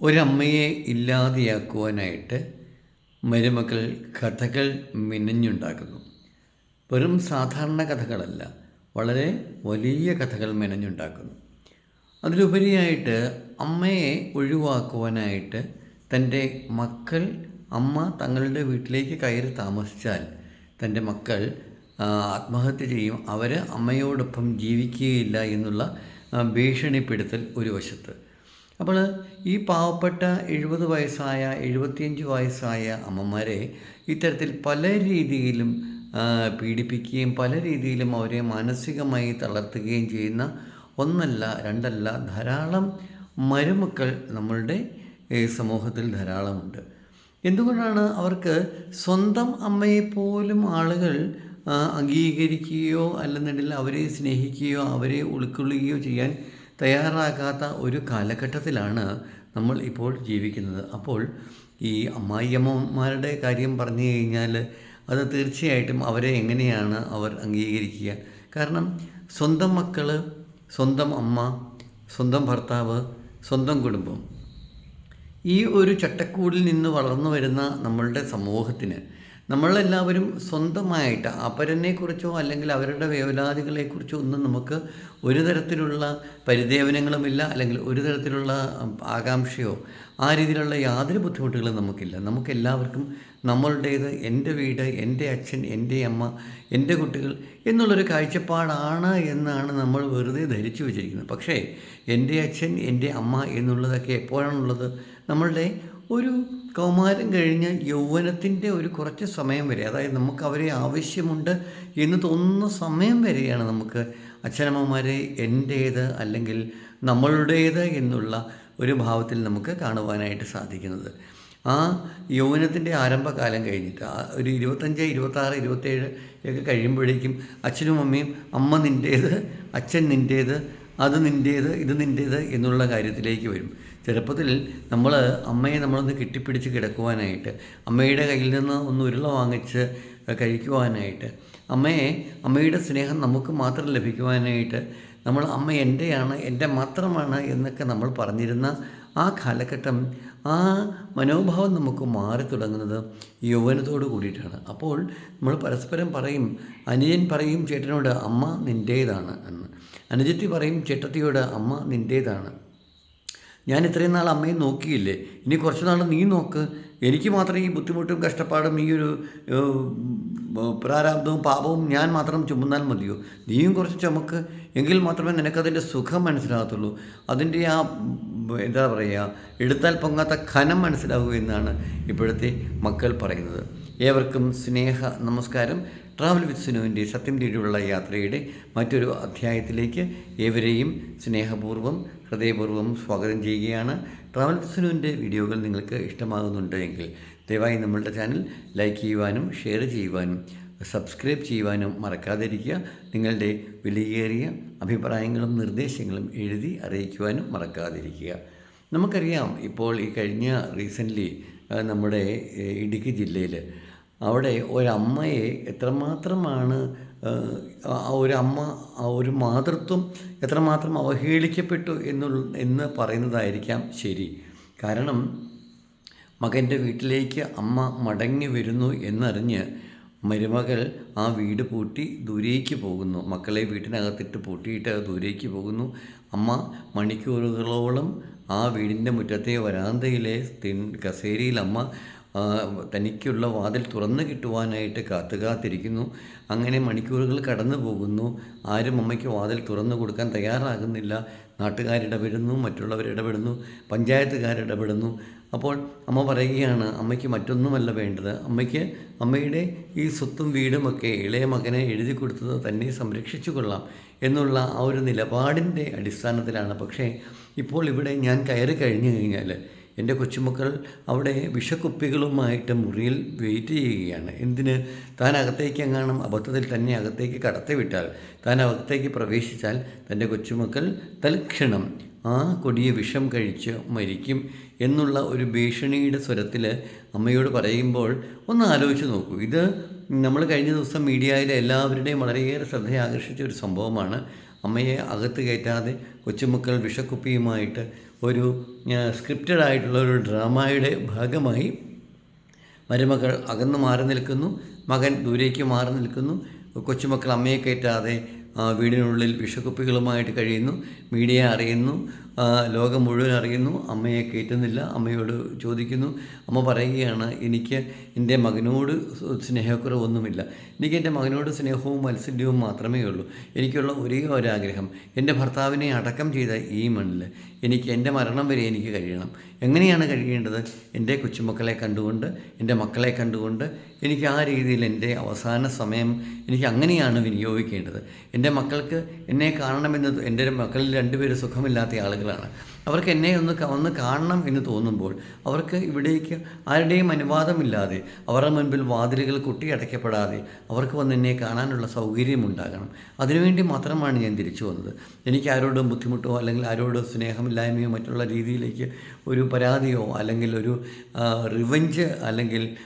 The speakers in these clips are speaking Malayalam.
ഒരമ്മയെ ഇല്ലാതെയാക്കുവാനായിട്ട് മരുമക്കൾ കഥകൾ മെനഞ്ഞുണ്ടാക്കുന്നു. വെറും സാധാരണ കഥകളല്ല വളരെ വലിയ കഥകൾ മെനഞ്ഞുണ്ടാക്കുന്നു. അതിലുപരിയായിട്ട് അമ്മയെ ഒഴിവാക്കുവാനായിട്ട് തന്റെ മക്കൾ അമ്മ തങ്ങളുടെ വീട്ടിലേക്ക് കയറി താമസിച്ചാൽ തന്റെ മക്കൾ ആത്മഹത്യ ചെയ്യും. അവർ അമ്മയോടൊപ്പം ജീവിക്കുകയില്ല എന്നുള്ള ഭീഷണിപ്പെടുത്തൽ ഒരു വശത്ത്. അപ്പോൾ ഈ പാവപ്പെട്ട എഴുപത് വയസ്സായ എഴുപത്തിയഞ്ച് വയസ്സായ അമ്മമാരെ ഇത്തരത്തിൽ പല രീതിയിലും പീഡിപ്പിക്കുകയും പല രീതിയിലും അവരെ മാനസികമായി തളർത്തുകയും ചെയ്യുന്ന ഒന്നല്ല രണ്ടല്ല ധാരാളം മരുമക്കൾ നമ്മളുടെ സമൂഹത്തിൽ ധാരാളമുണ്ട്. എന്തുകൊണ്ടാണ് അവർക്ക് സ്വന്തം അമ്മയെപ്പോലും ആളുകൾ അംഗീകരിക്കുകയോ അല്ലെന്നുണ്ടെങ്കിൽ അവരെ സ്നേഹിക്കുകയോ അവരെ ഉൾക്കൊള്ളുകയോ ചെയ്യാൻ തയ്യാറാകാത്ത ഒരു കാലഘട്ടത്തിലാണ് നമ്മൾ ഇപ്പോൾ ജീവിക്കുന്നത്. അപ്പോൾ ഈ അമ്മായിയമ്മമാരുടെ കാര്യം പറഞ്ഞു കഴിഞ്ഞാൽ അത് തീർച്ചയായിട്ടും അവരെ എങ്ങനെയാണ് അവർ അംഗീകരിക്കുക? കാരണം സ്വന്തം മക്കൾ സ്വന്തം അമ്മ സ്വന്തം ഭർത്താവ് സ്വന്തം കുടുംബം ഈ ഒരു ചട്ടക്കൂടിൽ നിന്ന് വളർന്നു വരുന്ന നമ്മളുടെ സമൂഹത്തിന് നമ്മളെല്ലാവരും സ്വന്തമായിട്ട് അപരനെക്കുറിച്ചോ അല്ലെങ്കിൽ അവരുടെ വേവലാതികളെക്കുറിച്ചോ ഒന്നും നമുക്ക് ഒരു തരത്തിലുള്ള പരിദേവനങ്ങളുമില്ല അല്ലെങ്കിൽ ഒരു തരത്തിലുള്ള ആകാംക്ഷയോ ആ രീതിയിലുള്ള യാതൊരു ബുദ്ധിമുട്ടുകളും നമുക്കില്ല. നമുക്കെല്ലാവർക്കും നമ്മളുടേത് എന്റെ വീട് എന്റെ അച്ഛൻ എന്റെ അമ്മ എന്റെ കുട്ടികൾ എന്നുള്ളൊരു കാഴ്ചപ്പാടാണ് എന്നാണ് നമ്മൾ വെറുതെ ധരിച്ചു വച്ചിരിക്കുന്നത്. പക്ഷേ എന്റെ അച്ഛൻ എന്റെ അമ്മ എന്നുള്ളതൊക്കെ എപ്പോഴാണുള്ളത്? നമ്മളുടെ ഒരു കൗമാരം കഴിഞ്ഞ് യൗവനത്തിന്റെ ഒരു കുറച്ച് സമയം വരെ അതായത് നമുക്ക് അവരെ ആവശ്യമുണ്ട് എന്ന് തോന്നുന്ന സമയം വരെയാണ് നമുക്ക് അച്ഛനമ്മമാരെ എന്റേത് അല്ലെങ്കിൽ നമ്മളുടേത് എന്നുള്ള ഒരു ഭാവത്തിൽ നമുക്ക് കാണുവാനായിട്ട് സാധിക്കുന്നത്. ആ യൗവനത്തിന്റെ ആരംഭകാലം കഴിഞ്ഞിട്ട് ഒരു ഇരുപത്തഞ്ച് ഇരുപത്താറ് ഇരുപത്തേഴ് ഒക്കെ കഴിയുമ്പോഴേക്കും അച്ഛനും അമ്മയും അമ്മ നിന്റേത് അച്ഛൻ നിന്റേത് അത് നിന്റേത് ഇത് നിന്റേത് എന്നുള്ള കാര്യത്തിലേക്ക് വരും. ചെറുപ്പത്തിൽ നമ്മൾ അമ്മയെ നമ്മളൊന്ന് കെട്ടിപ്പിടിച്ച് കിടക്കുവാനായിട്ട് അമ്മയുടെ കയ്യിൽ നിന്ന് ഒന്ന് ഉരുള വാങ്ങിച്ച് കഴിക്കുവാനായിട്ട് അമ്മയെ അമ്മയുടെ സ്നേഹം നമുക്ക് മാത്രം ലഭിക്കുവാനായിട്ട് നമ്മൾ അമ്മ എന്റെയാണ് എന്റെ മാത്രമാണ് എന്നൊക്കെ നമ്മൾ പറഞ്ഞിരുന്ന ആ കാലഘട്ടം ആ മനോഭാവം നമുക്ക് മാറി തുടങ്ങുന്നത് യൗവനത്തോട് കൂടിയിട്ടാണ്. അപ്പോൾ നമ്മൾ പരസ്പരം പറയും അനുജൻ പറയും ചേട്ടനോട് അമ്മ നിന്റേതാണ് എന്ന്. അനുജത്തി പറയും ചേട്ടത്തിയോട് അമ്മ നിന്റേതാണ് ഞാൻ ഇത്രയും നാൾ അമ്മയെ നോക്കിയില്ലേ? ഇനി കുറച്ച് നാൾ നീ നോക്ക്. എനിക്ക് മാത്രം ഈ ബുദ്ധിമുട്ടും കഷ്ടപ്പാടും ഈ ഒരു പ്രാരാബ്ദവും പാപവും ഞാൻ മാത്രം ചുമന്നാൽ മതിയോ? നീയും കുറച്ച് ചുമക്ക്. എങ്കിൽ മാത്രമേ നിനക്കതിന്റെ സുഖം മനസ്സിലാകത്തുള്ളൂ. അതിന്റെ ആ എന്താ പറയുക എടുത്താൽ പൊങ്ങാത്ത ഖനം മനസ്സിലാകൂ എന്നാണ് ഇപ്പോഴത്തെ മക്കൾ പറയുന്നത്. ഏവർക്കും സ്നേഹ നമസ്കാരം. ട്രാവൽ വിത്ത് സുനുവിന്റെ സത്യം തേടിയുള്ള യാത്രയുടെ മറ്റൊരു അധ്യായത്തിലേക്ക് ഏവരെയും സ്നേഹപൂർവം ഹൃദയപൂർവം സ്വാഗതം ചെയ്യുകയാണ്. ട്രാവൽ വിത്ത് സുനുവിന്റെ വീഡിയോകൾ നിങ്ങൾക്ക് ഇഷ്ടമാകുന്നുണ്ടെങ്കിൽ ദയവായി നമ്മളുടെ ചാനൽ ലൈക്ക് ചെയ്യുവാനും ഷെയർ ചെയ്യുവാനും സബ്സ്ക്രൈബ് ചെയ്യുവാനും മറക്കാതിരിക്കുക. നിങ്ങളുടെ വിലയേറിയ അഭിപ്രായങ്ങളും നിർദ്ദേശങ്ങളും എഴുതി അറിയിക്കുവാനും മറക്കാതിരിക്കുക. നമുക്കറിയാം ഇപ്പോൾ ഈ കഴിഞ്ഞ റീസെന്റ്ലി നമ്മുടെ ഇടുക്കി ജില്ലയിൽ അവിടെ ഒരമ്മയെ എത്രമാത്രമാണ് ഒരമ്മ ഒരു മാതൃത്വം എത്രമാത്രം അവഹേളിക്കപ്പെട്ടു എന്നുള്ള എന്ന് പറയുന്നതായിരിക്കാം ശരി. കാരണം മകന്റെ വീട്ടിലേക്ക് അമ്മ മടങ്ങി വരുന്നു എന്നറിഞ്ഞ് മരുമകൾ ആ വീട് പൂട്ടി ദൂരേക്ക് പോകുന്നു. മക്കളെ വീട്ടിനകത്തിട്ട് പൂട്ടിയിട്ട് ദൂരേക്ക് പോകുന്നു. അമ്മ മണിക്കൂറുകളോളം ആ വീടിന്റെ മുറ്റത്തെ വരാന്തയിലെ കസേരയിൽ അമ്മ തനിക്കുള്ള വാതിൽ തുറന്നു കിട്ടുവാനായിട്ട് കാത്തു കാത്തിരിക്കുന്നു അങ്ങനെ മണിക്കൂറുകൾ കടന്നു പോകുന്നു. ആരും അമ്മയ്ക്ക് വാതിൽ തുറന്നു കൊടുക്കാൻ തയ്യാറാകുന്നില്ല. നാട്ടുകാരിടപെടുന്നു മറ്റുള്ളവർ ഇടപെടുന്നു പഞ്ചായത്തുകാരിടപെടുന്നു അപ്പോൾ അമ്മ പറയുകയാണ് അമ്മയ്ക്ക് മറ്റൊന്നുമല്ല വേണ്ടത്. അമ്മയ്ക്ക് അമ്മയുടെ ഈ സ്വത്തും വീടുമൊക്കെ ഇളയ മകനെ എഴുതി കൊടുത്തത് തന്നെ സംരക്ഷിച്ചു കൊള്ളാം എന്നുള്ള ആ ഒരു നിലപാടിന്റെ അടിസ്ഥാനത്തിലാണ്. പക്ഷേ ഇപ്പോൾ ഇവിടെ ഞാൻ കയറി കഴിഞ്ഞു കഴിഞ്ഞാൽ എന്റെ കൊച്ചുമക്കൾ അവിടെ വിഷക്കുപ്പികളുമായിട്ട് മുറിയിൽ വെയിറ്റ് ചെയ്യുകയാണ്. എന്തിന്? താൻ അകത്തേക്ക് എങ്ങാനും അബദ്ധത്തിൽ തന്നെ അകത്തേക്ക് കടത്തിവിട്ടാൽ താൻ അകത്തേക്ക് പ്രവേശിച്ചാൽ തന്റെ കൊച്ചുമക്കൾ തൽക്ഷണം ആ കൊടിയ വിഷം കഴിച്ച് മരിക്കും എന്നുള്ള ഒരു ഭീഷണിയുടെ സ്വരത്തിൽ അമ്മയോട് പറയുമ്പോൾ ഒന്ന് ആലോചിച്ച് നോക്കൂ. ഇത് നമ്മൾ കഴിഞ്ഞ ദിവസം മീഡിയയിലെ എല്ലാവരുടെയും വളരെയേറെ ശ്രദ്ധ ആകർഷിച്ച ഒരു സംഭവമാണ്. അമ്മയെ അകത്ത് കയറ്റാതെ കൊച്ചുമക്കൾ വിഷക്കുപ്പിയുമായിട്ട് ഒരു സ്ക്രിപ്റ്റഡ് ആയിട്ടുള്ള ഒരു ഡ്രാമയുടെ ഭാഗമായി മരുമകൾ അകന്ന് മാറി നിൽക്കുന്നു മകൻ ദൂരേക്ക് മാറി നിൽക്കുന്നു കൊച്ചുമക്കൾ അമ്മയെ കയറ്റാതെ വീടിനുള്ളിൽ വിഷക്കുപ്പികളുമായിട്ട് കഴിയുന്നു. മീഡിയ അറിയുന്നു. ലോകം മുഴുവൻ അറിയുന്നു. അമ്മയെ കയറ്റുന്നില്ല അമ്മയോട് ചോദിക്കുന്നു. അമ്മ പറയുകയാണ് എനിക്ക് എന്റെ മകനോട് സ്നേഹക്കുറവൊന്നുമില്ല. എനിക്ക് എന്റെ മകനോട് സ്നേഹവും മത്സര്യവും മാത്രമേ ഉള്ളൂ. എനിക്കുള്ള ഒരേ ഒരാഗ്രഹം എന്റെ ഭർത്താവിനെ അടക്കം ചെയ്ത ഈ മണ്ണിൽ എനിക്ക് എന്റെ മരണം വരെ എനിക്ക് കഴിയണം. എങ്ങനെയാണ് കഴിയേണ്ടത്? എന്റെ കൊച്ചുമക്കളെ കണ്ടുകൊണ്ട് എന്റെ മക്കളെ കണ്ടുകൊണ്ട് എനിക്ക് ആ രീതിയിൽ എന്റെ അവസാന സമയം എനിക്ക് അങ്ങനെയാണ് വിനിയോഗിക്കേണ്ടത്. എന്റെ മക്കൾക്ക് എന്നെ കാണണമെന്ന് എന്റെ മക്കളിൽ രണ്ടുപേരും സുഖമില്ലാത്ത ആളുകളാണ്. അവർക്ക് എന്നെ ഒന്ന് ഒന്ന് കാണണം എന്ന് തോന്നുമ്പോൾ അവർക്ക് ഇവിടേക്ക് ആരുടെയും അനുവാദമില്ലാതെ അവരുടെ മുൻപിൽ വാതിലുകൾ കുട്ടിയടയ്ക്കപ്പെടാതെ അവർക്ക് വന്ന് എന്നെ കാണാനുള്ള സൗകര്യം ഉണ്ടാകണം. അതിനുവേണ്ടി മാത്രമാണ് ഞാൻ തിരിച്ചു വന്നത്. എനിക്ക് ആരോടും ബുദ്ധിമുട്ടോ അല്ലെങ്കിൽ ആരോടും സ്നേഹമില്ലായ്മയോ മറ്റുള്ള രീതിയിലേക്ക് ഒരു പരാതിയോ അല്ലെങ്കിൽ ഒരു റിവഞ്ച് അല്ലെങ്കിൽ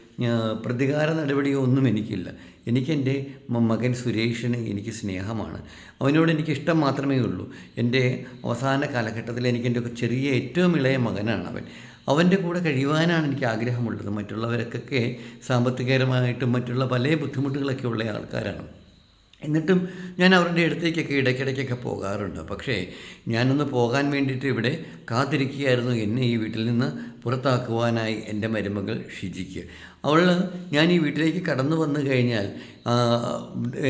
പ്രതികാര നടപടിയോ ഒന്നും എനിക്കില്ല. എനിക്കെന്റെ മകൻ സുരേഷിന് എനിക്ക് സ്നേഹമാണ്. അവനോട് എനിക്ക് ഇഷ്ടം മാത്രമേ ഉള്ളൂ. എന്റെ അവസാന കാലഘട്ടത്തിൽ എനിക്ക് എന്റെ ചെറിയ ഏറ്റവും ഇളയ മകനാണ് അവൻ. അവന്റെ കൂടെ കഴിയുവാനാണ് എനിക്ക് ആഗ്രഹമുള്ളത്. മറ്റുള്ളവരൊക്കെ സാമ്പത്തികപരമായിട്ടും മറ്റുള്ള പല ബുദ്ധിമുട്ടുകളൊക്കെ ഉള്ള ആൾക്കാരാണ്. എന്നിട്ടും ഞാൻ അവരുടെ അടുത്തേക്കൊക്കെ ഇടയ്ക്കിടയ്ക്കൊക്കെ പോകാറുണ്ട്. പക്ഷേ ഞാനൊന്ന് പോകാൻ വേണ്ടിയിട്ട് ഇവിടെ കാത്തിരിക്കുകയായിരുന്നു. എന്നെ ഈ വീട്ടിൽ നിന്ന് പുറത്താക്കുവാനായി എന്റെ മരുമകൾ ഷിജിക്ക്. അവൾ ഞാൻ ഈ വീട്ടിലേക്ക് കടന്നു വന്നു കഴിഞ്ഞാൽ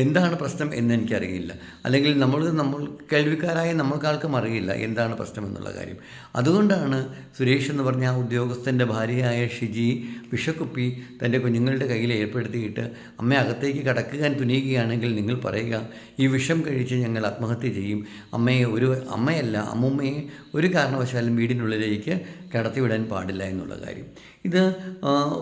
എന്താണ് പ്രശ്നം എന്ന് എനിക്കറിയില്ല. അല്ലെങ്കിൽ നമ്മൾ നമ്മൾ കേൾവിക്കാരായ നമ്മൾക്കാർക്കും അറിയില്ല എന്താണ് പ്രശ്നം എന്നുള്ള കാര്യം. അതുകൊണ്ടാണ് സുരേഷ് എന്ന് പറഞ്ഞ ആ ഉദ്യോഗസ്ഥന്റെ ഭാര്യയായ ഷിജി വിഷക്കുപ്പി തന്റെ കുഞ്ഞുങ്ങളുടെ കയ്യിൽ ഏർപ്പെടുത്തിയിട്ട് അമ്മ അകത്തേക്ക് കടക്കുവാൻ തുനിയുകയാണെങ്കിൽ നിങ്ങൾ പറയുക ഈ വിഷം കഴിച്ച് ഞങ്ങൾ ആത്മഹത്യ ചെയ്യും. അമ്മയെ ഒരു അമ്മയല്ല അമ്മുമ്മയെ ഒരു കാരണവശാലും വീടിനുള്ളിലേക്ക് കടത്തിവിടാൻ പാടില്ല എന്നുള്ള കാര്യം. ഇത്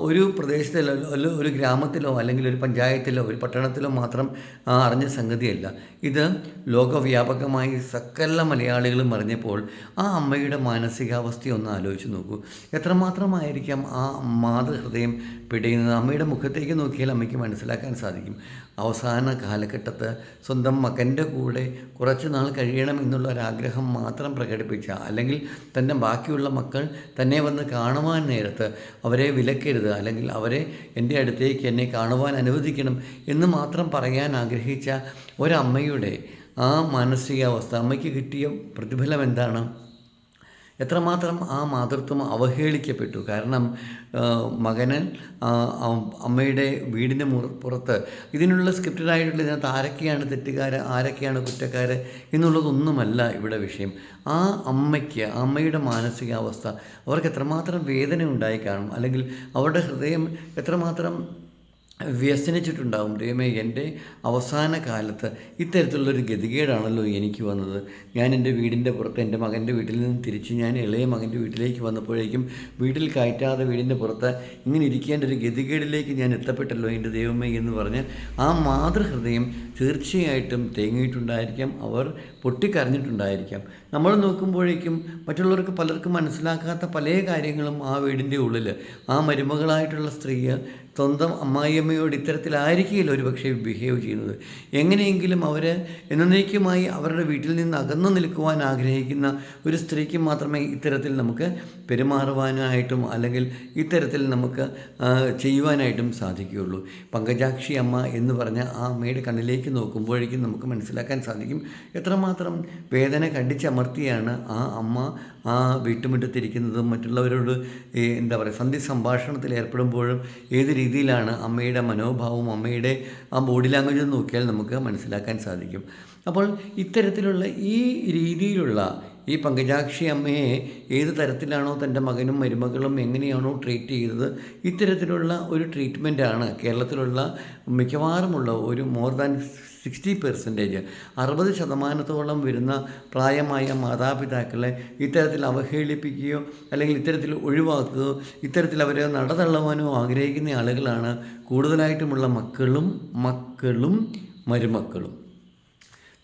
ഒരു പ്രദേശത്തിലോ ഒരു ഗ്രാമത്തിലോ അല്ലെങ്കിൽ ഒരു പഞ്ചായത്തിലോ ഒരു പട്ടണത്തിലോ മാത്രം അറിഞ്ഞ സംഗതിയല്ല. ഇത് ലോകവ്യാപകമായി സകല മലയാളികളും അറിഞ്ഞപ്പോൾ ആ അമ്മയുടെ മാനസികാവസ്ഥ ഒന്ന് ആലോചിച്ച് നോക്കൂ. എത്രമാത്രമായിരിക്കാം ആ മാതൃഹൃദയം പിടയുന്നത്? അമ്മയുടെ മുഖത്തേക്ക് നോക്കിയാൽ അമ്മയ്ക്ക് മനസ്സിലാക്കാൻ സാധിക്കും. അവസാന കാലഘട്ടത്ത് സ്വന്തം മകന്റെ കൂടെ കുറച്ച് നാൾ കഴിയണം എന്നുള്ള ഒരാഗ്രഹം മാത്രം പ്രകടിപ്പിച്ച അല്ലെങ്കിൽ തന്റെ ബാക്കിയുള്ള മക്കൾ തന്നെ വന്ന് കാണുവാൻ നേരത്ത് അവരെ വിലക്കരുത് അല്ലെങ്കിൽ അവരെ എന്റെ അടുത്തേക്ക് എന്നെ കാണുവാൻ അനുവദിക്കണം എന്ന് മാത്രം പറയാൻ ആഗ്രഹിച്ച ഒരമ്മയുടെ ആ മാനസികാവസ്ഥ അമ്മയ്ക്ക് കിട്ടിയ പ്രതിഫലം എന്താണ്? എത്രമാത്രം ആ മാതൃത്വം അവഹേളിക്കപ്പെട്ടു? കാരണം മകന് അമ്മയുടെ വീടിന് പുറത്ത് ഇതിനുള്ള സ്ക്രിപ്റ്റഡായിട്ടുള്ള ഇതിനകത്ത് ആരൊക്കെയാണ് തെറ്റുകാർ ആരൊക്കെയാണ് കുറ്റക്കാർ എന്നുള്ളതൊന്നുമല്ല ഇവിടെ വിഷയം. ആ അമ്മയ്ക്ക് അമ്മയുടെ മാനസികാവസ്ഥ അവർക്ക് എത്രമാത്രം വേദന ഉണ്ടായി കാണും? അല്ലെങ്കിൽ അവരുടെ ഹൃദയം എത്രമാത്രം വ്യസനിച്ചിട്ടുണ്ടാവും. ദൈവമേ എന്റെ അവസാന കാലത്ത് ഇത്തരത്തിലുള്ളൊരു ഗതികേടാണല്ലോ എനിക്ക് വന്നത്. ഞാൻ എന്റെ വീടിന്റെ പുറത്ത് എന്റെ മകന്റെ വീട്ടിൽ നിന്ന് തിരിച്ച് ഞാൻ ഇളയ മകന്റെ വീട്ടിലേക്ക് വന്നപ്പോഴേക്കും വീട്ടിൽ കയറ്റാതെ വീടിന്റെ പുറത്ത് ഇങ്ങനെ ഇരിക്കേണ്ട ഒരു ഗതികേടിലേക്ക് ഞാൻ എത്തപ്പെട്ടല്ലോ എന്റെ ദൈവമേ എന്ന് പറഞ്ഞ് ആ മാതൃഹൃദയം തീർച്ചയായിട്ടും തേങ്ങിയിട്ടുണ്ടായിരിക്കാം. അവർ പൊട്ടിക്കരഞ്ഞിട്ടുണ്ടായിരിക്കാം. നമ്മൾ നോക്കുമ്പോഴേക്കും മറ്റുള്ളവർക്ക് പലർക്കും മനസ്സിലാക്കാത്ത പല കാര്യങ്ങളും ആ വീടിന്റെ ഉള്ളിൽ. ആ മരുമകളായിട്ടുള്ള സ്ത്രീ സ്വന്തം അമ്മായിയമ്മയോട് ഇത്തരത്തിലായിരിക്കില്ല ഒരു പക്ഷേ ബിഹേവ് ചെയ്യുന്നത്. എങ്ങനെയെങ്കിലും അവർ എന്നേക്കുമായി അവരുടെ വീട്ടിൽ നിന്ന് അകന്നു നിൽക്കുവാൻ ആഗ്രഹിക്കുന്ന ഒരു സ്ത്രീക്ക് മാത്രമേ ഇത്തരത്തിൽ നമുക്ക് പെരുമാറുവാനായിട്ടും അല്ലെങ്കിൽ ഇത്തരത്തിൽ നമുക്ക് ചെയ്യുവാനായിട്ടും സാധിക്കുകയുള്ളൂ. പങ്കജാക്ഷി അമ്മ എന്ന് പറഞ്ഞ ആ അമ്മയുടെ കണ്ണിലേക്ക് നോക്കുമ്പോഴേക്കും നമുക്ക് മനസ്സിലാക്കാൻ സാധിക്കും എത്രമാത്രം വേദന കണ്ടിച്ചമർത്തിയാണ് ആ അമ്മ ആ വീട്ടുമുറ്റത്തിരിക്കുന്നതും മറ്റുള്ളവരോട് എന്താ പറയുക സന്ധി സംഭാഷണത്തിൽ ഏർപ്പെടുമ്പോഴും ഏത് രീതിയിലാണ് അമ്മയുടെ മനോഭാവവും അമ്മയുടെ ആ ബോഡി ലാംഗ്വേജ് നോക്കിയാൽ നമുക്ക് മനസ്സിലാക്കാൻ സാധിക്കും. അപ്പോൾ ഇത്തരത്തിലുള്ള ഈ രീതിയിലുള്ള ഈ പങ്കജാക്ഷി അമ്മയെ ഏത് തരത്തിലാണോ തന്റെ മകനും മരുമകളും എങ്ങനെയാണോ ട്രീറ്റ് ചെയ്തത് ഇത്തരത്തിലുള്ള ഒരു ട്രീറ്റ്മെന്റാണ് കേരളത്തിലുള്ള മിക്കവാറുമുള്ള ഒരു മോർ ദാൻ സിക്സ്റ്റി പെർസെന്റേജ് അറുപത് ശതമാനത്തോളം വരുന്ന പ്രായമായ മാതാപിതാക്കളെ ഇത്തരത്തിൽ അവഹേളിപ്പിക്കുകയോ അല്ലെങ്കിൽ ഇത്തരത്തിൽ ഒഴിവാക്കുകയോ ഇത്തരത്തിൽ അവരെ നടതള്ളുവാനോ ആഗ്രഹിക്കുന്ന ആളുകളാണ് കൂടുതലായിട്ടുമുള്ള മക്കളും മക്കളും മരുമക്കളും.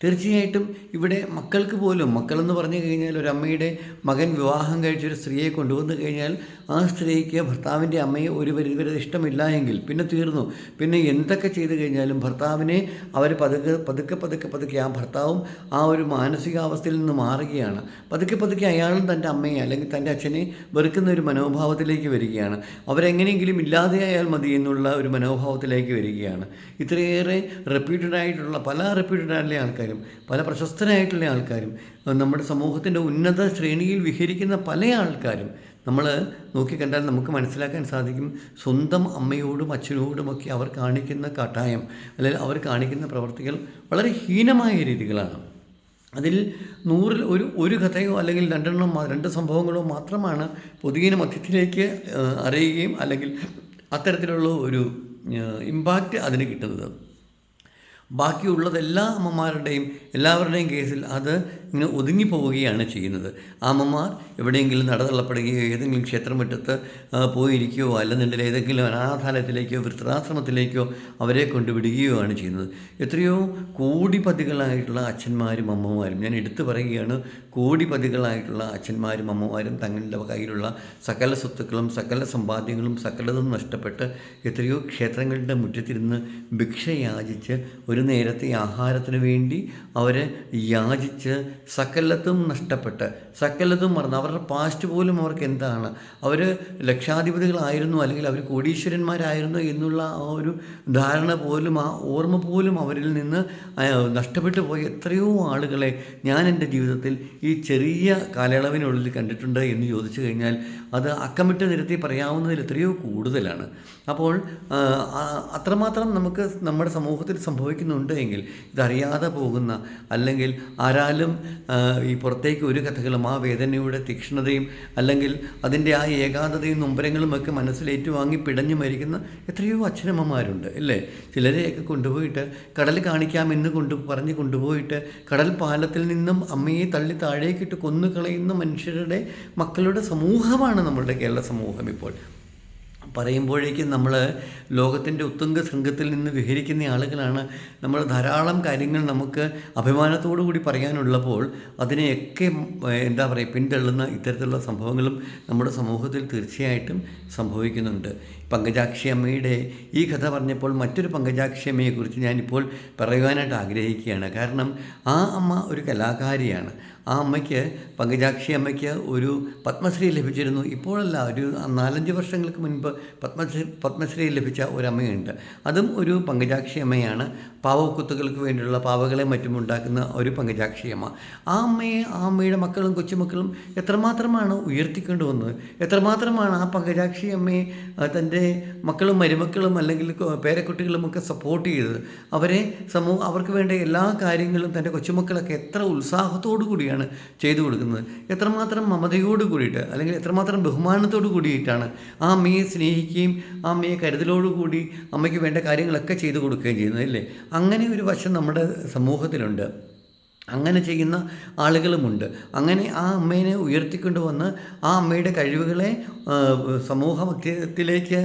തീർച്ചയായിട്ടും ഇവിടെ മക്കൾക്ക് പോലും മക്കളെന്ന് പറഞ്ഞു കഴിഞ്ഞാൽ ഒരു അമ്മയുടെ മകൻ വിവാഹം കഴിച്ച ഒരു സ്ത്രീയെ കൊണ്ടുവന്നു കഴിഞ്ഞാൽ ആ സ്ത്രീക്ക് ഭർത്താവിന്റെ അമ്മയെ ഒരു പരിധിവരെ ഇഷ്ടമില്ല എങ്കിൽ പിന്നെ തീർന്നു. പിന്നെ എന്തൊക്കെ ചെയ്തു കഴിഞ്ഞാലും ഭർത്താവിനെ അവർ പതുക്കെ പതുക്കെ പതുക്കെ പതുക്കെ ആ ഭർത്താവും ആ ഒരു മാനസികാവസ്ഥയിൽ നിന്ന് മാറുകയാണ്. പതുക്കെ പതുക്കെ അയാളും തന്റെ അമ്മയെ അല്ലെങ്കിൽ തന്റെ അച്ഛനെ വെറുക്കുന്ന ഒരു മനോഭാവത്തിലേക്ക് വരികയാണ്. അവരെങ്ങനെയെങ്കിലും ഇല്ലാതെയായാൽ മതി എന്നുള്ള ഒരു മനോഭാവത്തിലേക്ക് വരികയാണ്. ഇത്രയേറെ റെപ്യൂട്ടഡ് ആയിട്ടുള്ള പല റെപ്യൂട്ടഡ് ആയിട്ടുള്ള ആൾക്കാരും പല പ്രശസ്തരായിട്ടുള്ള ആൾക്കാരും നമ്മുടെ സമൂഹത്തിന്റെ ഉന്നത ശ്രേണിയിൽ വിഹരിക്കുന്ന പല ആൾക്കാരും നമ്മൾ നോക്കിക്കണ്ടാൽ നമുക്ക് മനസ്സിലാക്കാൻ സാധിക്കും സ്വന്തം അമ്മയോടും അച്ഛനോടുമൊക്കെ അവർ കാണിക്കുന്ന കട്ടായം അല്ലെങ്കിൽ അവർ കാണിക്കുന്ന പ്രവർത്തികൾ വളരെ ഹീനമായ രീതികളാണ്. അതിൽ നൂറിൽ ഒരു ഒരു കഥയോ അല്ലെങ്കിൽ രണ്ടെണ്ണം രണ്ട് സംഭവങ്ങളോ മാത്രമാണ് പൊതുജന മധ്യത്തിലേക്ക് അറിയുകയും അല്ലെങ്കിൽ അത്തരത്തിലുള്ള ഒരു ഇമ്പാക്റ്റ് അതിന് കിട്ടുന്നത്. ബാക്കിയുള്ളത് എല്ലാ അമ്മമാരുടെയും എല്ലാവരുടെയും കേസിൽ അത് ഇങ്ങനെ ഒതുങ്ങിപ്പോവുകയാണ് ചെയ്യുന്നത്. അമ്മമാർ എവിടെയെങ്കിലും നടതള്ളപ്പെടുകയോ ഏതെങ്കിലും ക്ഷേത്രമുറ്റത്ത് പോയിരിക്കുകയോ അല്ലെന്നുണ്ടെങ്കിൽ ഏതെങ്കിലും അനാഥാലയത്തിലേക്കോ വൃദ്ധാശ്രമത്തിലേക്കോ അവരെ കൊണ്ടുവിടുകയോ ആണ് ചെയ്യുന്നത്. എത്രയോ കോടിപതികളായിട്ടുള്ള അച്ഛന്മാരും അമ്മമാരും ഞാൻ എടുത്തു പറയുകയാണ് കോടിപതികളായിട്ടുള്ള അച്ഛന്മാരും അമ്മമാരും തങ്ങളുടെ കയ്യിലുള്ള സകല സ്വത്തുക്കളും സകല സമ്പാദ്യങ്ങളും സകലതും നഷ്ടപ്പെട്ട് എത്രയോ ക്ഷേത്രങ്ങളുടെ മുറ്റത്തിരുന്ന് ഭിക്ഷ യാചിച്ച് ഒരു നേരത്തെ ആഹാരത്തിന് വേണ്ടി അവരെ യാചിച്ച് സകലതും നഷ്ടപ്പെട്ട് സകലതും മറന്ന്. അവരുടെ പാസ്റ്റ് പോലും അവർക്ക് എന്താണ്? അവർ ലക്ഷാധിപതികളായിരുന്നു അല്ലെങ്കിൽ അവർ കോടീശ്വരന്മാരായിരുന്നു എന്നുള്ള ആ ഒരു ധാരണ പോലും ആ ഓർമ്മ പോലും അവരിൽ നിന്ന് നഷ്ടപ്പെട്ടു പോയ എത്രയോ ആളുകളെ ഞാൻ എന്റെ ജീവിതത്തിൽ ഈ ചെറിയ കാലയളവിനുള്ളിൽ കണ്ടിട്ടുണ്ട് എന്ന് ചോദിച്ചു കഴിഞ്ഞാൽ അത് അക്കമിട്ട് നിരത്തി പറയാവുന്നതിൽ എത്രയോ കൂടുതലാണ്. അപ്പോൾ അത്രമാത്രം നമുക്ക് നമ്മുടെ സമൂഹത്തിൽ സംഭവിക്കുന്നുണ്ട് എങ്കിൽ ഇതറിയാതെ പോകുന്ന അല്ലെങ്കിൽ ആരാലും ഈ പുറത്തേക്ക് ഒരു കഥകളും ആ വേദനയുടെ തീക്ഷ്ണതയും അല്ലെങ്കിൽ അതിന്റെ ആ ഏകാന്തതയും നൊമ്പരങ്ങളും ഒക്കെ മനസ്സിലേറ്റുവാങ്ങി പിടഞ്ഞു മരിക്കുന്ന എത്രയോ അച്ഛനമ്മമാരുണ്ട് അല്ലേ? ചിലരെയൊക്കെ കൊണ്ടുപോയിട്ട് കടൽ കാണിക്കാമെന്ന് കൊണ്ട് പറഞ്ഞ് കൊണ്ടുപോയിട്ട് കടൽ പാലത്തിൽ നിന്നും അമ്മയെ തള്ളി താഴേക്കിട്ട് കൊന്നു കളയുന്ന മനുഷ്യരുടെ മക്കളുടെ സമൂഹമാണ് നമ്മളുടെ കേരള സമൂഹം ഇപ്പോൾ. പറയുമ്പോഴേക്കും നമ്മൾ ലോകത്തിന്റെ ഉത്തുംഗ ശൃംഖത്തിൽ നിന്ന് വിഹരിക്കുന്ന ആളുകളാണ്. നമ്മൾ ധാരാളം കാര്യങ്ങൾ നമുക്ക് അഭിമാനത്തോടു കൂടി പറയാനുള്ളപ്പോൾ അതിനെയൊക്കെ എന്താ പറയുക പിന്തള്ളുന്ന ഇത്തരത്തിലുള്ള സംഭവങ്ങളും നമ്മുടെ സമൂഹത്തിൽ തീർച്ചയായിട്ടും സംഭവിക്കുന്നുണ്ട്. പങ്കജാക്ഷി അമ്മയുടെ ഈ കഥ പറഞ്ഞപ്പോൾ മറ്റൊരു പങ്കജാക്ഷി അമ്മയെക്കുറിച്ച് ഞാനിപ്പോൾ പറയുവാനായിട്ട് ആഗ്രഹിക്കുകയാണ്. കാരണം ആ അമ്മ ഒരു കലാകാരിയാണ്. ആ അമ്മയ്ക്ക് പങ്കജാക്ഷി അമ്മയ്ക്ക് ഒരു പത്മശ്രീ ലഭിച്ചിരുന്നു. ഇപ്പോഴല്ല ഒരു നാലഞ്ച് വർഷങ്ങൾക്ക് മുൻപ് പത്മശ്രീ പത്മശ്രീ ലഭിച്ച ഒരമ്മയുണ്ട്. അതും ഒരു പങ്കജാക്ഷി അമ്മയാണ്. പാവക്കുത്തുകൾക്ക് വേണ്ടിയുള്ള പാവകളെ മറ്റും ഉണ്ടാക്കുന്ന ഒരു പങ്കജാക്ഷി അമ്മ ആ അമ്മയെ ആ അമ്മയുടെ മക്കളും കൊച്ചുമക്കളും എത്രമാത്രമാണ് ഉയർത്തിക്കൊണ്ടു വന്നത് എത്രമാത്രമാണ് ആ പങ്കജാക്ഷി അമ്മയെ തന്റെ മക്കളും മരുമക്കളും അല്ലെങ്കിൽ പേരക്കുട്ടികളുമൊക്കെ സപ്പോർട്ട് ചെയ്തത്? അവരെ സമൂഹം അവർക്ക് വേണ്ട എല്ലാ കാര്യങ്ങളും തന്റെ കൊച്ചുമക്കളൊക്കെ എത്ര ഉത്സാഹത്തോടു കൂടിയാണ് ചെയ്തു കൊടുക്കുന്നത്? എത്രമാത്രം മമതയോട് കൂടിയിട്ട് അല്ലെങ്കിൽ എത്രമാത്രം ബഹുമാനത്തോട് കൂടിയിട്ടാണ് ആ അമ്മയെ സ്നേഹിക്കുകയും ആ അമ്മയെ കരുതലോടുകൂടി അമ്മയ്ക്ക് വേണ്ട കാര്യങ്ങളൊക്കെ ചെയ്തു കൊടുക്കുകയും ചെയ്യുന്നത് അല്ലേ? അങ്ങനെ ഒരു വശം നമ്മുടെ സമൂഹത്തിലുണ്ട്. അങ്ങനെ ചെയ്യുന്ന ആളുകളുമുണ്ട്. അങ്ങനെ ആ അമ്മേനെ ഉയർത്തിക്കൊണ്ട് വന്ന് ആ അമ്മയുടെ കഴിവുകളെ സമൂഹ മധ്യത്തിലേക്ക്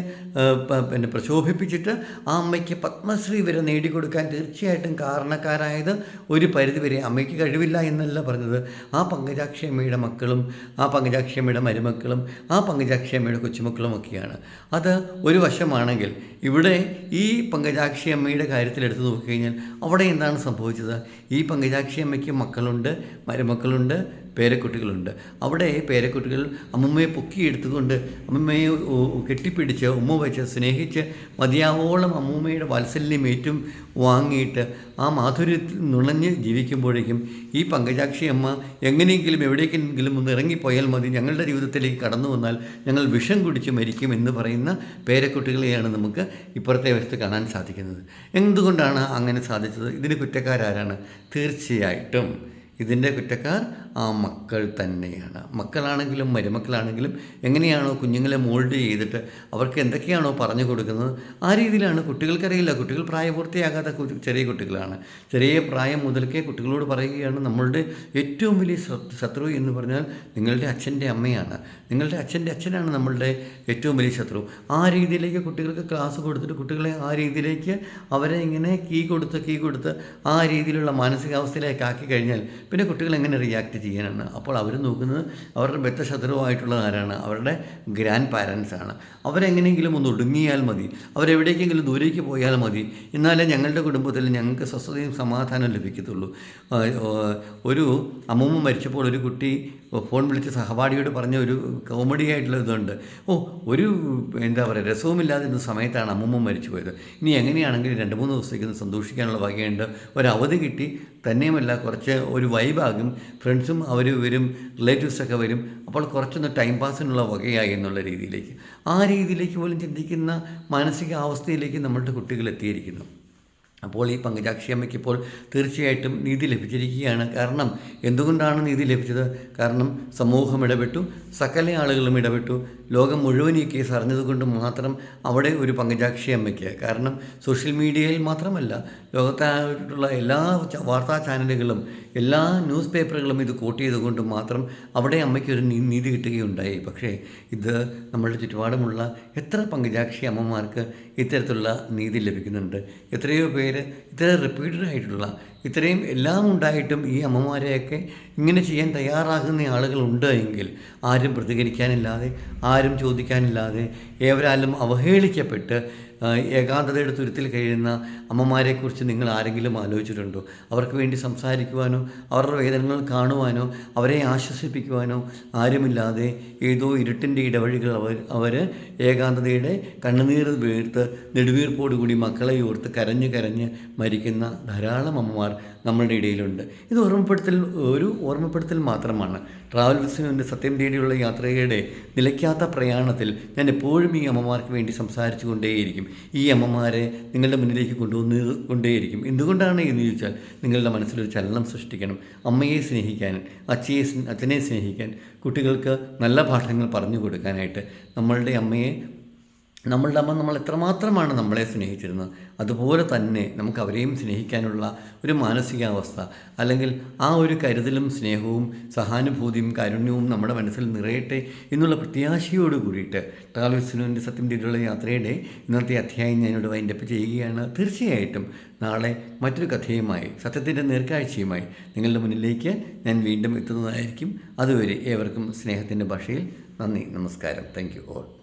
പിന്നെ പ്രശോഭിപ്പിച്ചിട്ട് ആ അമ്മയ്ക്ക് പത്മശ്രീ വരെ നേടിക്കൊടുക്കാൻ തീർച്ചയായിട്ടും കാരണക്കാരായത് ഒരു പരിധിവരെ അമ്മയ്ക്ക് കഴിവില്ല എന്നല്ല പറഞ്ഞത്. ആ പങ്കജാക്ഷി അമ്മയുടെ മക്കളും ആ പങ്കജാക്ഷി അമ്മയുടെ മരുമക്കളും ആ പങ്കജാക്ഷി അമ്മയുടെ കൊച്ചുമക്കളും ഒക്കെയാണ്. അത് ഒരു വശമാണെങ്കിൽ ഇവിടെ ഈ പങ്കജാക്ഷി അമ്മയുടെ കാര്യത്തിൽ എടുത്തു നോക്കിക്കഴിഞ്ഞാൽ അവിടെ എന്താണ് സംഭവിച്ചത്? ഈ പങ്കജാക്ഷി അമ്മയ്ക്ക് മക്കളുണ്ട് മരുമക്കളുണ്ട്. പേരക്കുട്ടികളുണ്ട്. അവിടെ പേരക്കുട്ടികൾ അമ്മമ്മയെ പൊക്കിയെടുത്തുകൊണ്ട് അമ്മമ്മയെ കെട്ടിപ്പിടിച്ച് ഉമ്മ വെച്ച് സ്നേഹിച്ച് മതിയാവോളം അമ്മൂമ്മയുടെ വാത്സല്യം ഏറ്റും വാങ്ങിയിട്ട് ആ മാധുര്യത്തിൽ നുണഞ്ഞ് ജീവിക്കുമ്പോഴേക്കും ഈ പങ്കജാക്ഷി അമ്മ എങ്ങനെയെങ്കിലും എവിടേക്കെങ്കിലും ഒന്ന് ഇറങ്ങിപ്പോയാൽ മതി ഞങ്ങളുടെ ജീവിതത്തിലേക്ക് കടന്നു വന്നാൽ ഞങ്ങൾ വിഷം കുടിച്ച് മരിക്കും എന്ന് പറയുന്ന പേരക്കുട്ടികളെയാണ് നമുക്ക് ഇപ്പുറത്തെ വശത്ത് കാണാൻ സാധിക്കുന്നത്. എന്തുകൊണ്ടാണ് അങ്ങനെ സാധിച്ചത്? ഇതിന് കുറ്റക്കാരാരാണ്? തീർച്ചയായിട്ടും. ഇതിന്റെ കുറ്റക്കാർ ആ മക്കൾ തന്നെയാണ്. മക്കളാണെങ്കിലും മരുമക്കളാണെങ്കിലും എങ്ങനെയാണോ കുഞ്ഞുങ്ങളെ മോൾഡ് ചെയ്തിട്ട് അവർക്ക് എന്തൊക്കെയാണോ പറഞ്ഞു കൊടുക്കുന്നത് ആ രീതിയിലാണ് കുട്ടികൾക്കറിയില്ല. കുട്ടികൾ പ്രായപൂർത്തിയാകാത്ത ചെറിയ കുട്ടികളാണ്. ചെറിയ പ്രായം മുതൽക്കേ കുട്ടികളോട് പറയുകയാണ്. നമ്മളുടെ ഏറ്റവും വലിയ ശത്രു എന്ന് പറഞ്ഞാൽ നിങ്ങളുടെ അച്ഛന്റെ അമ്മയാണ്. നിങ്ങളുടെ അച്ഛന്റെ അച്ഛനാണ് നമ്മളുടെ ഏറ്റവും വലിയ ശത്രു. ആ രീതിയിലേക്ക് കുട്ടികൾക്ക് ക്ലാസ് കൊടുത്തിട്ട് കുട്ടികളെ ആ രീതിയിലേക്ക് അവരെ ഇങ്ങനെ കീ കൊടുത്ത് കീ കൊടുത്ത് ആ രീതിയിലുള്ള മാനസികാവസ്ഥയിലേക്ക് ആക്കി കഴിഞ്ഞാൽ പിന്നെ കുട്ടികൾ എങ്ങനെ റിയാക്ട് ചെയ്യാനാണ്? അപ്പോൾ അവർ നോക്കുന്നത് അവരുടെ ബദ്ധശത്രുവായിട്ടുള്ള ആരാണ്? അവരുടെ ഗ്രാൻഡ് പാരൻസ് ആണ്. അവരെങ്ങനെയെങ്കിലും ഒന്ന് ഒടുങ്ങിയാൽ മതി. അവരെവിടേക്കെങ്കിലും ദൂരേക്ക് പോയാൽ മതി. എന്നാലേ ഞങ്ങളുടെ കുടുംബത്തിൽ ഞങ്ങൾക്ക് സ്വസ്ഥതയും സമാധാനവും ലഭിക്കത്തുള്ളൂ. ഒരു അമ്മൂമ്മ മരിച്ചപ്പോൾ ഒരു കുട്ടി ഫോൺ വിളിച്ച് സഹപാഠിയോട് പറഞ്ഞ ഒരു കോമഡി ആയിട്ടുള്ള ഇതുണ്ട്. ഓ ഒരു എന്താ പറയുക രസവുമില്ലാതെ ഇരുന്ന സമയത്താണ് അമ്മമ്മ മരിച്ചു പോയത്. ഇനി എങ്ങനെയാണെങ്കിലും രണ്ട് മൂന്ന് ദിവസത്തേക്ക് സന്തോഷിക്കാനുള്ള വകയുണ്ട്. ഒരു അവധി കിട്ടി. തന്നെയുമല്ല കുറച്ച് ഒരു വൈബാകും ഫ്രണ്ട്സും അവർ വരും റിലേറ്റീവ്സൊക്കെ വരും. അപ്പോൾ കുറച്ചൊന്ന് ടൈം പാസിനുള്ള വകയായി എന്നുള്ള രീതിയിലേക്ക്. ആ രീതിയിലേക്ക് പോലും ചിന്തിക്കുന്ന മാനസികാവസ്ഥയിലേക്ക് നമ്മളുടെ കുട്ടികൾ എത്തിയിരിക്കുന്നു. അപ്പോൾ ഈ പങ്കജാക്ഷി അമ്മയ്ക്കിപ്പോൾ തീർച്ചയായിട്ടും നീതി ലഭിച്ചിരിക്കുകയാണ്. കാരണം എന്തുകൊണ്ടാണ് നീതി ലഭിച്ചത്? കാരണം സമൂഹം ഇടപെട്ടു സകല ആളുകളും ഇടപെട്ടു. ലോകം മുഴുവൻ ഈ കേസ് അറിഞ്ഞതുകൊണ്ട് മാത്രം അവിടെ ഒരു പങ്കജാക്ഷി അമ്മയ്ക്ക്. കാരണം സോഷ്യൽ മീഡിയയിൽ മാത്രമല്ല ലോകത്തായിട്ടുള്ള എല്ലാ വാർത്താ ചാനലുകളും എല്ലാ ന്യൂസ് പേപ്പറുകളും ഇത് കോട്ട് ചെയ്തുകൊണ്ട് മാത്രം അവിടെ അമ്മയ്ക്ക് ഒരു നീതി കിട്ടുകയുണ്ടായി. പക്ഷേ ഇത് നമ്മളുടെ ചുറ്റുപാടുമുള്ള എത്ര പങ്കജാക്ഷി അമ്മമാർക്ക് ഇത്തരത്തിലുള്ള നീതി ലഭിക്കുന്നുണ്ട് എത്രയോ പേര് ഇത്ര റിപ്പീറ്റഡ് ആയിട്ടുള്ള ഇത്രയും എല്ലാം ഉണ്ടായിട്ടും ഈ അമ്മമാരെയൊക്കെ ഇങ്ങനെ ചെയ്യാൻ തയ്യാറാകുന്ന ആളുകളുണ്ട് എങ്കിൽ ആരും പ്രതികരിക്കാനില്ലാതെ ആരും ചോദിക്കാനില്ലാതെ ഏവരാലും അവഹേളിക്കപ്പെട്ട് ഏകാന്തതയുടെ തുരുത്തിൽ കഴിയുന്ന അമ്മമാരെക്കുറിച്ച് നിങ്ങൾ ആരെങ്കിലും ആലോചിച്ചിട്ടുണ്ടോ? അവർക്ക് വേണ്ടി സംസാരിക്കുവാനോ അവരുടെ വേദനകൾ കാണുവാനോ അവരെ ആശ്വസിപ്പിക്കുവാനോ ആരുമില്ലാതെ ഏതോ ഇരുട്ടിന്റെ ഇടവഴികൾ അവർ അവർ ഏകാന്തതയുടെ കണ്ണുനീർ വീർത്ത് നെടുവീർപ്പോടുകൂടി മക്കളെ ഓർത്ത് കരഞ്ഞ് കരഞ്ഞ് മരിക്കുന്ന ധാരാളം അമ്മമാർ നമ്മളുടെ ഇടയിലുണ്ട്. ഇത് ഓർമ്മപ്പെടുത്തൽ ഒരു ഓർമ്മപ്പെടുത്തൽ മാത്രമാണ്. ട്രാവൽ ബിസിനസിന്റെ സത്യം തേടിയുള്ള യാത്രയുടെ നിലയ്ക്കാത്ത പ്രയാണത്തിൽ ഞാൻ എപ്പോഴും ഈ അമ്മമാർക്ക് വേണ്ടി സംസാരിച്ചു കൊണ്ടേയിരിക്കും. ഈ അമ്മമാരെ നിങ്ങളുടെ മുന്നിലേക്ക് കൊണ്ടുവന്ന് കൊണ്ടേയിരിക്കും. എന്തുകൊണ്ടാണ് എന്ന് ചോദിച്ചാൽ നിങ്ങളുടെ മനസ്സിലൊരു ചലനം സൃഷ്ടിക്കണം. അമ്മയെ സ്നേഹിക്കാൻ അച്ഛയെ അച്ഛനെ സ്നേഹിക്കാൻ കുട്ടികൾക്ക് നല്ല പാഠങ്ങൾ പറഞ്ഞു കൊടുക്കാനായിട്ട് നമ്മളുടെ അമ്മയെ നമ്മളുടെ അമ്മ നമ്മൾ എത്രമാത്രമാണ് നമ്മളെ സ്നേഹിച്ചിരുന്നത് അതുപോലെ തന്നെ നമുക്ക് അവരെയും സ്നേഹിക്കാനുള്ള ഒരു മാനസികാവസ്ഥ അല്ലെങ്കിൽ ആ ഒരു കരുതലും സ്നേഹവും സഹാനുഭൂതിയും കാരുണ്യവും നമ്മുടെ മനസ്സിൽ നിറയട്ടെ എന്നുള്ള പ്രത്യാശയോട് കൂടിയിട്ട് ട്രാവൽസിനുവിന്റെ സത്യം തീരുള്ള യാത്രയുടെ ഇന്നത്തെ അധ്യായം ഞാനിവിടെ വൈൻഡപ്പ് ചെയ്യുകയാണ്. തീർച്ചയായിട്ടും നാളെ മറ്റൊരു കഥയുമായി സത്യത്തിന്റെ നേർക്കാഴ്ചയുമായി നിങ്ങളുടെ മുന്നിലേക്ക് ഞാൻ വീണ്ടും എത്തുന്നതായിരിക്കും. അതുവരെ ഏവർക്കും സ്നേഹത്തിന്റെ ഭാഷയിൽ നന്ദി നമസ്കാരം. Thank you all